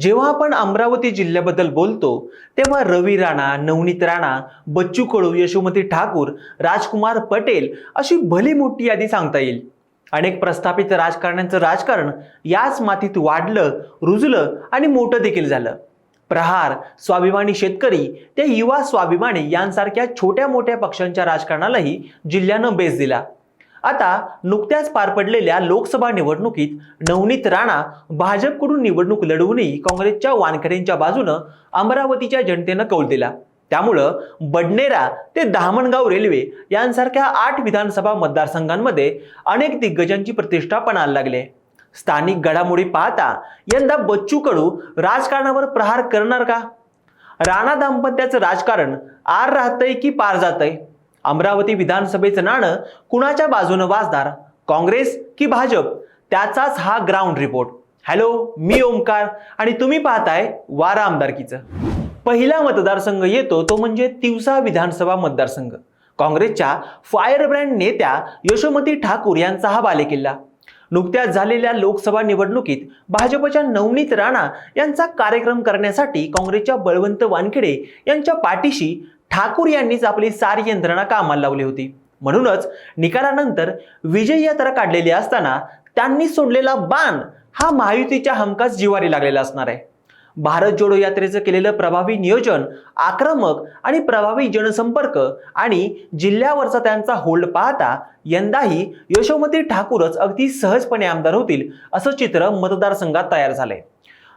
जेव्हा आपण अमरावती जिल्ह्याबद्दल बोलतो तेव्हा रवी राणा नवनीत राणा बच्चू कडू यशोमती ठाकूर राजकुमार पटेल अशी भली मोठी यादी सांगता येईल. अनेक प्रस्थापित राजकारण्यांचं राजकारण याच मातीत वाढलं रुजलं आणि मोठं देखील झालं. प्रहार स्वाभिमानी शेतकरी ते युवा स्वाभिमानी यांसारख्या छोट्या मोठ्या पक्षांच्या राजकारणालाही जिल्ह्यानं बेस दिला. आता नुकत्याच पार पडलेल्या लोकसभा निवडणुकीत नवनीत राणा भाजपकडून निवडणूक लढवूनही काँग्रेसच्या वानखडेंच्या बाजूनं अमरावतीच्या जनतेनं कौल दिला. त्यामुळं बडनेरा ते दहामणगाव रेल्वे यांसारख्या आठ विधानसभा मतदारसंघांमध्ये अनेक दिग्गजांची प्रतिष्ठा पणाला लागले. स्थानिक घडामोडी पाहता यंदा बच्चू कडू राजकारणावर प्रहार करणार का? राणा दाम्पत्याचं राजकारण आर राहतंय की पार जातंय? अमरावती विधानसभेचं नाणं कुणाच्या बाजूनं वाजणार? काँग्रेस की भाजप? त्याचाच हा ग्राउंड रिपोर्ट हॅलो मी ओमकार आणि तुम्ही पाहताय वारा आमदारकीचं. पहिला मतदारसंघ येतो तो म्हणजे तिवसा विधानसभा मतदारसंघ. काँग्रेसच्या फायरब्रँड नेत्या यशोमती ठाकूर यांचा हा बालेकिल्ला. नुकत्याच झालेल्या लोकसभा निवडणुकीत भाजपच्या नवनीत राणा यांचा कार्यक्रम करण्यासाठी काँग्रेसच्या बळवंत वानखेडे यांच्या पाठीशी ठाकूर यांनीच आपली सारी यंत्रणा कामाला लावली होती. म्हणूनच निकालानंतर विजय यात्रा काढलेली असताना त्यांनी सोडलेला बाण हा महायुतीच्या हमखास जिवारी लागलेला असणार आहे. भारत जोडो यात्रेचं केलेलं प्रभावी नियोजन आक्रमक आणि प्रभावी जनसंपर्क आणि जिल्ह्यावरचा त्यांचा होल्ड पाहता यंदाही यशोमती ठाकूरच अगदी सहजपणे आमदार होतील असं चित्र मतदारसंघात तयार झालंय.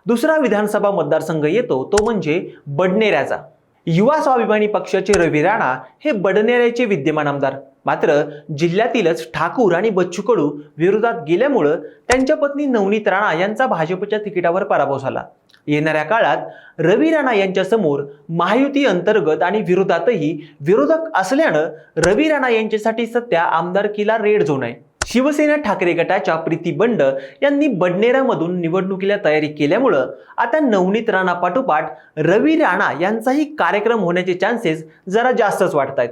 दुसरा विधानसभा मतदारसंघ येतो तो म्हणजे बडनेऱ्याचा. युवा स्वाभिमानी पक्षाचे रवी राणा हे बडनेऱ्याचे विद्यमान आमदार. मात्र जिल्ह्यातीलच ठाकूर आणि बच्चू कडू विरोधात गेल्यामुळं त्यांच्या पत्नी नवनीत राणा यांचा भाजपच्या तिकिटावर पराभव झाला. येणाऱ्या काळात रवी राणा यांच्यासमोर महायुती अंतर्गत आणि विरोधातही विरोधक असल्यानं रवी राणा यांच्यासाठी सध्या आमदारकीला रेड झोन आहे. शिवसेना ठाकरे गटाच्या प्रीती बंड यांनी बडनेरामधून निवडणुकीला तयारी केल्यामुळं आता नवनीत राणा पाठोपाठ रवी राणा यांचाही कार्यक्रम होण्याचे चान्सेस जरा जास्तच वाटत आहेत.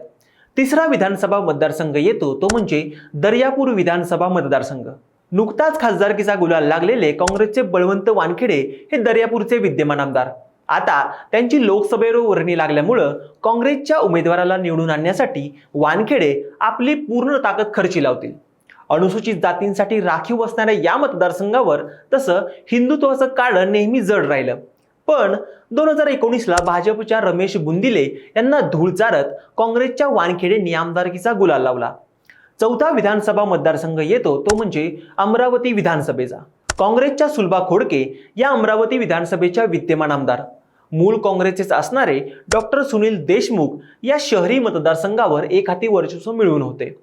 तिसरा विधानसभा मतदारसंघ येतो तो म्हणजे दर्यापूर विधानसभा मतदारसंघ. नुकताच खासदारकीचा गुलाल लागलेले काँग्रेसचे बळवंत वानखेडे हे दर्यापूरचे विद्यमान आमदार. आता त्यांची लोकसभेवर वर्णी लागल्यामुळं काँग्रेसच्या उमेदवाराला निवडून आणण्यासाठी वानखेडे आपली पूर्ण ताकद खर्ची लावतील. अनुसूचित जातींसाठी राखीव असणाऱ्या या मतदारसंघावर तसं हिंदुत्वाचं काळं नेहमी जड राहिलं. पण दोन हजार एकोणीसला भाजपच्या रमेश बुंदिले यांना धूळ चारत काँग्रेसच्या वानखेडेंनी आमदारकीचा गुलाल लावला. चौथा विधानसभा मतदारसंघ येतो तो म्हणजे अमरावती विधानसभेचा. काँग्रेसच्या सुलभा खोडके या अमरावती विधानसभेच्या विद्यमान आमदार. मूळ काँग्रेसचेच असणारे डॉक्टर सुनील देशमुख या शहरी मतदारसंघावर एक हाती वर्चस्व मिळवून होते.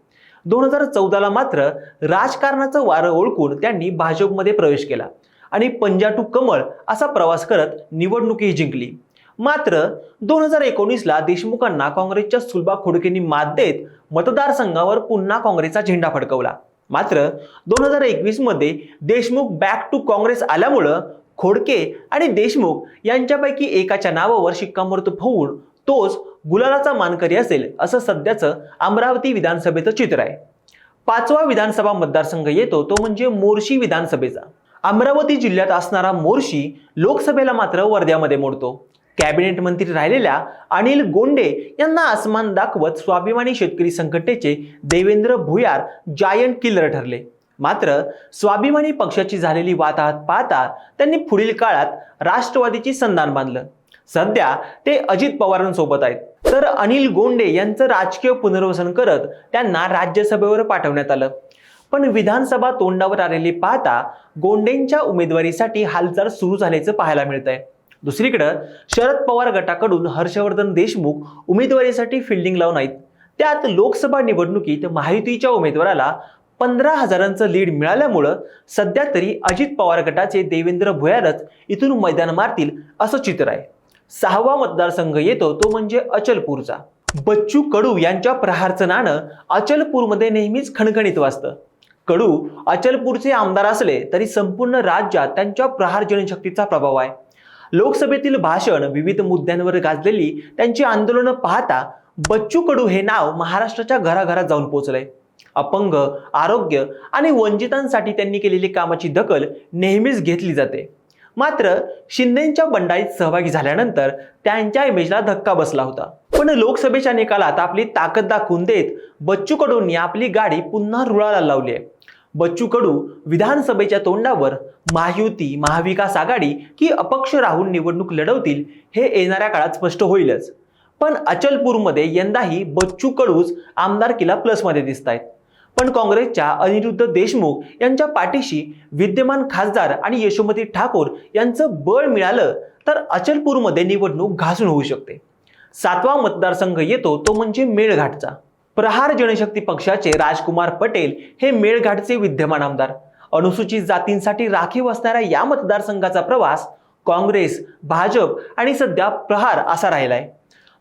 दोन हजार चौदाला मात्र राजकारणाचं वारं ओळखून त्यांनी भाजपमध्ये प्रवेश केला. आणि पंजाटू कमळ असा प्रवास करत निवडणुकीही जिंकली. मात्र दोन हजार एकोणीसला देशमुखांना काँग्रेसच्या सुलभा खोडकेंनी मात देत मतदारसंघावर पुन्हा काँग्रेसचा झेंडा फडकवला. मात्र दोन हजार एकवीसमध्ये देशमुख बॅक टू काँग्रेस आल्यामुळं खोडके आणि देशमुख यांच्यापैकी एकाच्या नावावर शिक्कामोर्तब होऊन तोच गुलालाचा मानकरी असेल असं सध्याचं अमरावती विधानसभेचं चित्र आहे. पाचवा विधानसभा मतदारसंघ येतो तो म्हणजे मोर्शी विधानसभेचा. अमरावती जिल्ह्यात असणारा मोर्शी लोकसभेला मात्र वर्ध्यामध्ये मोडतो. कॅबिनेट मंत्री राहिलेल्या अनिल गोंडे यांना आसमान दाखवत स्वाभिमानी शेतकरी संघटनेचे देवेंद्र भुयार जायंट किलर ठरले. मात्र स्वाभिमानी पक्षाची झालेली वाताहत पाहता त्यांनी पुढील काळात राष्ट्रवादीची संधान बांधलं. सध्या ते अजित पवारांसोबत आहेत. तर अनिल गोंडे यांचं राजकीय पुनर्वसन करत त्यांना राज्यसभेवर पाठवण्यात आलं. पण विधानसभा तोंडावर आलेली पाहता गोंडेंच्या उमेदवारीसाठी हालचाल सुरू झाल्याचं पाहायला मिळतंय. दुसरीकडं शरद पवार गटाकडून हर्षवर्धन देशमुख उमेदवारीसाठी फिल्डिंग लावून आहेत. त्यात लोकसभा निवडणुकीत महायुतीच्या उमेदवाराला पंधरा हजारांचं लीड मिळाल्यामुळं सध्या तरी अजित पवार गटाचे देवेंद्र भुयारच इथून मैदान मारतील असं चित्र आहे. सहावा मतदारसंघ येतो तो म्हणजे अचलपूरचा. बच्चू कडू यांच्या प्रहारचं नाणं अचलपूरमध्ये नेहमीच खणखणीत वाजतं. कडू अचलपूरचे आमदार असले तरी संपूर्ण राज्यात त्यांच्या प्रहार जनशक्तीचा प्रभाव आहे. लोकसभेतील भाषण विविध मुद्द्यांवर गाजलेली त्यांची आंदोलनं पाहता बच्चू कडू हे नाव महाराष्ट्राच्या घराघरात जाऊन पोहोचलंय अपंग आरोग्य आणि वंचितांसाठी त्यांनी केलेली कामाची दखल नेहमीच घेतली जाते. मात्र शिंदेच्या बंडाईत सहभागी झाल्यानंतर त्यांच्या इमेजला धक्का बसला होता. पण लोकसभेच्या निकालात आपली ताकद दाखवून देत बच्चू कडूंनी आपली गाडी पुन्हा रुळाला लावली आहे. बच्चू कडू विधानसभेच्या तोंडावर महायुती महाविकास आघाडी की अपक्ष राहून निवडणूक लढवतील हे येणाऱ्या काळात स्पष्ट होईलच. पण अचलपूरमध्ये यंदाही बच्चू कडूच आमदारकीला प्लसमध्ये दिसत आहेत पण काँग्रेसच्या अनिरुद्ध देशमुख यांच्या पाठीशी विद्यमान खासदार आणि यशोमती ठाकूर यांचं बळ मिळालं तर अचलपूरमध्ये निवडणूक घासून होऊ शकते. सातवा मतदारसंघ येतो तो म्हणजे मेळघाटचा. प्रहार जनशक्ती पक्षाचे राजकुमार पटेल हे मेळघाटचे विद्यमान आमदार. अनुसूचित जातींसाठी राखीव असणाऱ्या या मतदारसंघाचा प्रवास काँग्रेस भाजप आणि सध्या प्रहार असा राहिलाय.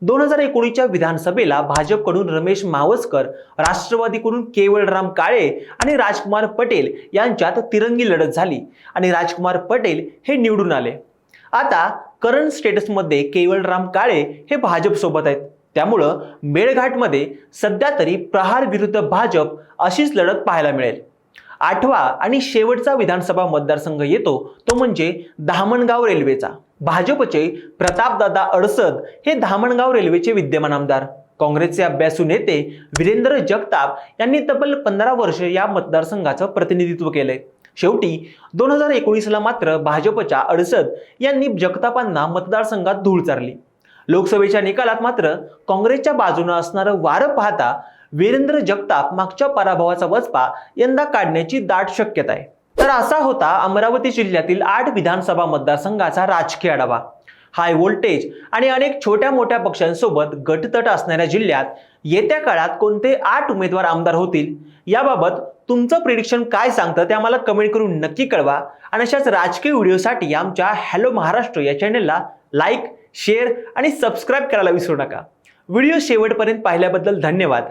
दोन हजार एकोणीसच्या विधानसभेला भाजपकडून रमेश मावसकर राष्ट्रवादीकडून केवळराम काळे आणि राजकुमार पटेल यांच्यात तिरंगी लढत झाली आणि राजकुमार पटेल हे निवडून आले. आता करंट स्टेटसमध्ये केवळराम काळे हे भाजपसोबत आहेत. त्यामुळं मेळघाटमध्ये सध्या तरी प्रहार विरुद्ध भाजप अशीच लढत पाहायला मिळेल. आठवा आणि शेवटचा विधानसभा मतदारसंघ येतो तो म्हणजे धामणगाव रेल्वेचा. भाजपचे प्रतापदादा अडसद हे धामणगाव रेल्वेचे विद्यमान आमदार. काँग्रेसचे अभ्यासू नेते वीरेंद्र जगताप यांनी तब्बल पंधरा वर्ष या मतदारसंघाचं प्रतिनिधित्व केलंय. शेवटी दोन हजार एकोणीसला मात्र भाजपच्या अडसद यांनी जगतापांना मतदारसंघात धूळ चारली. लोकसभेच्या निकालात मात्र काँग्रेसच्या बाजूनं असणारं वारं पाहता वीरेंद्र जगताप मागच्या पराभवाचा वचपा यंदा काढण्याची दाट शक्यता आहे. तर असा होता अमरावती जिल्ह्यातील आठ विधानसभा मतदारसंघाचा राजकीय आढावा. हाय व्होल्टेज आणि अनेक छोट्या मोठ्या पक्षांसोबत गटतट असणाऱ्या जिल्ह्यात येत्या काळात कोणते आठ उमेदवार आमदार होतील? याबाबत तुमचं प्रिडिक्शन काय सांगतं ते आम्हाला कमेंट करून नक्की कळवा. आणि अशाच राजकीय व्हिडिओसाठी आमच्या हॅलो महाराष्ट्र या चॅनेलला लाईक शेअर आणि सबस्क्राईब करायला विसरू नका. व्हिडिओ शेवटपर्यंत पाहिल्याबद्दल धन्यवाद.